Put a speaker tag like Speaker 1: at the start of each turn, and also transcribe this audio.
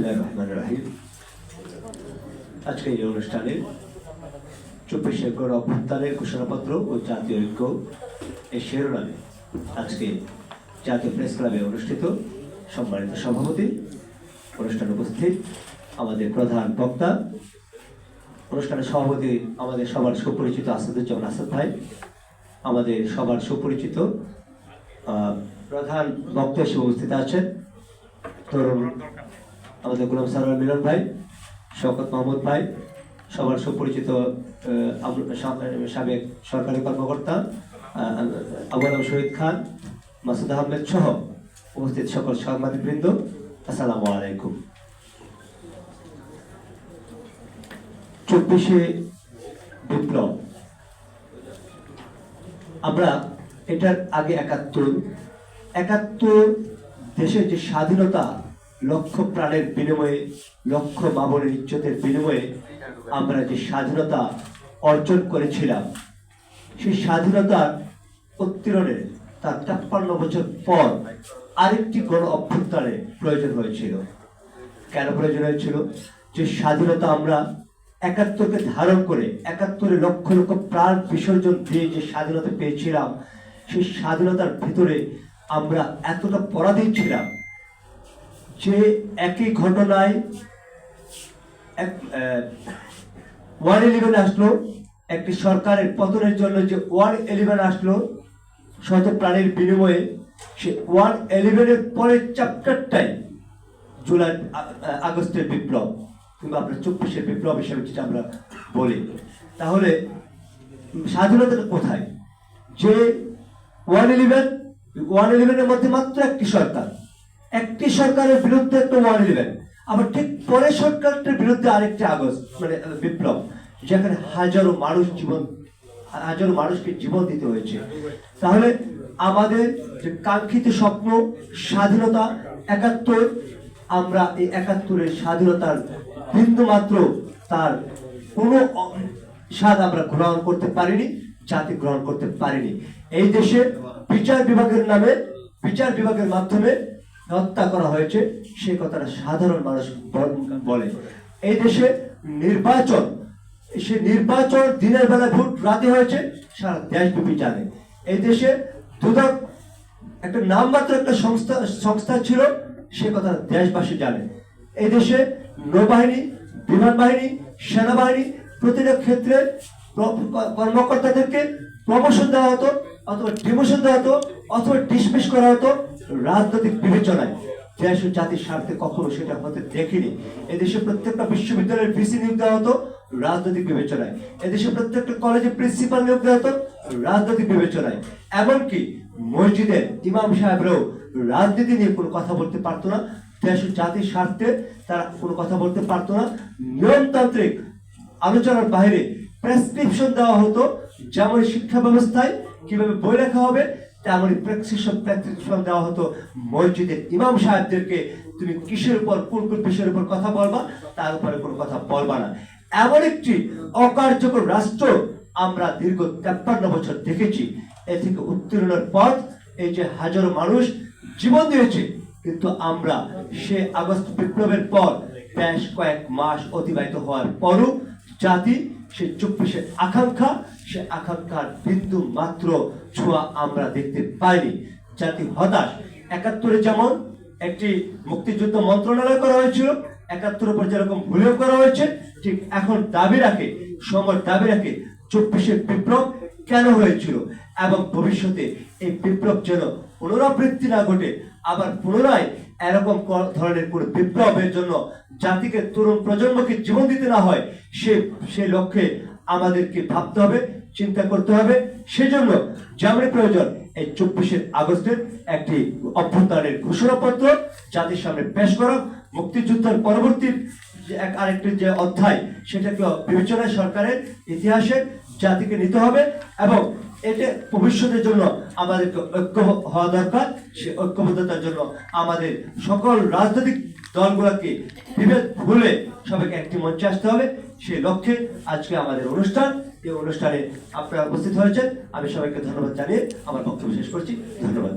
Speaker 1: রহমানির রহিম। আজকে এই অনুষ্ঠানে চব্বিশে গণ অভ্যুত্থানের ঘোষণাপত্র ও জাতীয় ঐক্য এই শিরোনামে আজকে জাতীয় প্রেস ক্লাবে অনুষ্ঠিত সম্মানিত সভাপতি। অনুষ্ঠানে উপস্থিত আমাদের প্রধান বক্তা। অনুষ্ঠানের সভাপতি আমাদের সবার সুপরিচিত আসাদুজ্জামান আসাদ ভাই, আমাদের সবার সুপরিচিত প্রধান বক্তা হিসেবে উপস্থিত আছেন তরুণ আমাদের গোলাম সারোয়ার মিলন ভাই শওকত মাহমুদ ভাই সবার সুপরিচিত সাবেক সরকারি কর্মকর্তা আহ, আবু আলম শহীদ খান মাসুদ আহমেদ সহ উপস্থিত সকল সাংবাদিকবৃন্দ আসসালামু আলাইকুম। চব্বিশে বিপ্লব। আমরা এটার আগে একাত্তর। একাত্তর দেশের যে স্বাধীনতা লক্ষ প্রাণের বিনিময়ে, লক্ষ মামনের ইজ্জতের বিনিময়ে আমরা যে স্বাধীনতা অর্জন করেছিলাম, সেই স্বাধীনতার উত্তীর্ণের তার তেপ্পান্ন বছর পর আরেকটি গণ অভ্যুত্থানের প্রয়োজন হয়েছিল। কেন প্রয়োজন হয়েছিল? যে স্বাধীনতা আমরা একাত্তরকে ধারণ করে, একাত্তরে লক্ষ লক্ষ প্রাণ বিসর্জন দিয়ে যে স্বাধীনতা পেয়েছিলাম, সেই স্বাধীনতার ভিতরে আমরা এতটা পরাধীন ছিলাম যে একই ঘটনায় এক ওয়ান ইলেভেন আসলো, একটি সরকারের পতনের জন্য যে ওয়ান ইলেভেন আসলো, শত প্রাণীর বিনিময়ে, সে ওয়ান ইলেভেনের পরের চ্যাপ্টারটাই জুলাই আগস্টের বিপ্লব কিংবা আমরা চব্বিশের বিপ্লব হিসেবে যেটা আমরা বলি। তাহলে স্বাধীনতাটা কোথায়? যে ওয়ান ইলেভেন, ওয়ান ইলেভেনের মধ্যে মাত্র একটি সরকার। একটি সরকারের বিরুদ্ধে একটা ওয়ান ইলেভেন আবার ঠিক পরে সরকারটার বিরুদ্ধে আরেকটি আগস্ট মানে বিপ্লব, যেখানে হাজারো মানুষ জীবন, হাজারো মানুষকে জীবন দিতে হয়েছে। তাহলে আমাদের যে কাঙ্ক্ষিত স্বপ্ন, স্বাধীনতা, একাত্তর, আমরা এই একাত্তরের স্বাধীনতার বিন্দু মাত্র তার কোনো স্বাদ আমরা গ্রহণ করতে পারিনি, জাতি গ্রহণ করতে পারিনি। এই দেশে বিচার বিভাগের নামে, বিচার বিভাগের মাধ্যমে হত্যা করা হয়েছে, সে কথাটা সাধারণ মানুষ বলে এই দেশে নির্বাচন, সে নির্বাচন দিনের বেলা ভোট রাতে হয়েছে, সারা দেশব্যাপী জানে। এই দেশে দুদক, একটা নামমাত্র একটা সংস্থা সংস্থা ছিল, সে কথা দেশবাসী জানে। এই দেশে নৌবাহিনী, বিমান বাহিনী, সেনাবাহিনী প্রতিটা ক্ষেত্রে কর্মকর্তাদেরকে প্রমোশন দেওয়া হতো, অথবা ডিমোশন দেওয়া হতো, অথবা ডিসমিস করা হতো। রাজনৈতিক বিবেচনায় দেশ ও জাতির স্বার্থে কখনো সেটা হতে দেখিনি। এদেশে প্রত্যেকটা বিশ্ববিদ্যালয়ের ভিসি নিয়োগ দেওয়া হতো রাজনৈতিক বিবেচনায়। এদেশে প্রত্যেকটা কলেজে প্রিন্সিপাল নিয়োগ দেওয়া হতো রাজনৈতিক বিবেচনায়। এমনকি মসজিদের ইমাম সাহেবরাও রাজনীতি নিয়ে কোনো কথা বলতে পারতো না, দেশ ও জাতির স্বার্থে তারা কোনো কথা বলতে পারতো না। নিয়মতান্ত্রিক আলোচনার বাইরে প্রেসক্রিপশন দেওয়া হতো, যেমন শিক্ষা ব্যবস্থায় কীভাবে বই লেখা হবে তেমনই দেওয়া হতো। মসজিদের ইমাম সাহেবদেরকে তুমি কিসের উপর, কোন কোন বিষয়ের উপর কথা বলবা, তার উপরে কোনো কথা বলবা না। এমন একটি অকার্যকর রাষ্ট্র আমরা দীর্ঘ তেপ্পান্ন বছর দেখেছি। এ থেকে উত্তীর্ণের পথ, এই যে হাজারো মানুষ জীবন দিয়েছে, কিন্তু আমরা সে আগস্ট বিপ্লবের পর বেশ কয়েক মাস অতিবাহিত হওয়ার পরও জাতি সে চব্বিশের আকাঙ্ক্ষা সে আকাঙ্ক্ষার বিন্দু মাত্র ছোঁয়া আমরা দেখতে পাইনি। জাতি হতাশ। একাত্তরে যেমন একটি মুক্তিযুদ্ধ মন্ত্রণালয় করা হয়েছিল, একাত্তর উপর যেরকম ভুলেও করা হয়েছে, ঠিক এখন দাবি রাখে, সময় দাবি রাখে চব্বিশের বিপ্লব কেন হয়েছিল এবং ভবিষ্যতে এই বিপ্লব যেন পুনরাবৃত্তি না ঘটে, আবার পুনরায় এরকম ধরনের কোন বিপ্লবের জন্য জাতিকে তরুণ প্রজন্মকে জীবন দিতে না হয়, সে সে লক্ষ্যে আমাদেরকে ভাবতে হবে। চিন্তা করতে হবে। সেজন্য যেমন প্রয়োজন এই চব্বিশের আগস্টের একটি অভ্যুত্থানের ঘোষণাপত্র জাতির সামনে পেশ করা, মুক্তিযুদ্ধের পরবর্তী এক আরেকটি যে অধ্যায় সেটাকে বিবেচনায় সরকারের ইতিহাসে জাতিকে নিতে হবে এবং এটা ভবিষ্যতের জন্য আমাদেরকে ঐক্য হওয়া দরকার। সে ঐক্যবদ্ধতার জন্য আমাদের সকল রাজনৈতিক দলগুলোকে বিভেদ ভুলে সবাইকে একটি মঞ্চে আসতে হবে। সেই লক্ষ্যে আজকে আমাদের অনুষ্ঠান। এই অনুষ্ঠানে আপনারা উপস্থিত হয়েছেন। আমি সবাইকে ধন্যবাদ জানিয়ে আমার বক্তব্য শেষ করছি। ধন্যবাদ।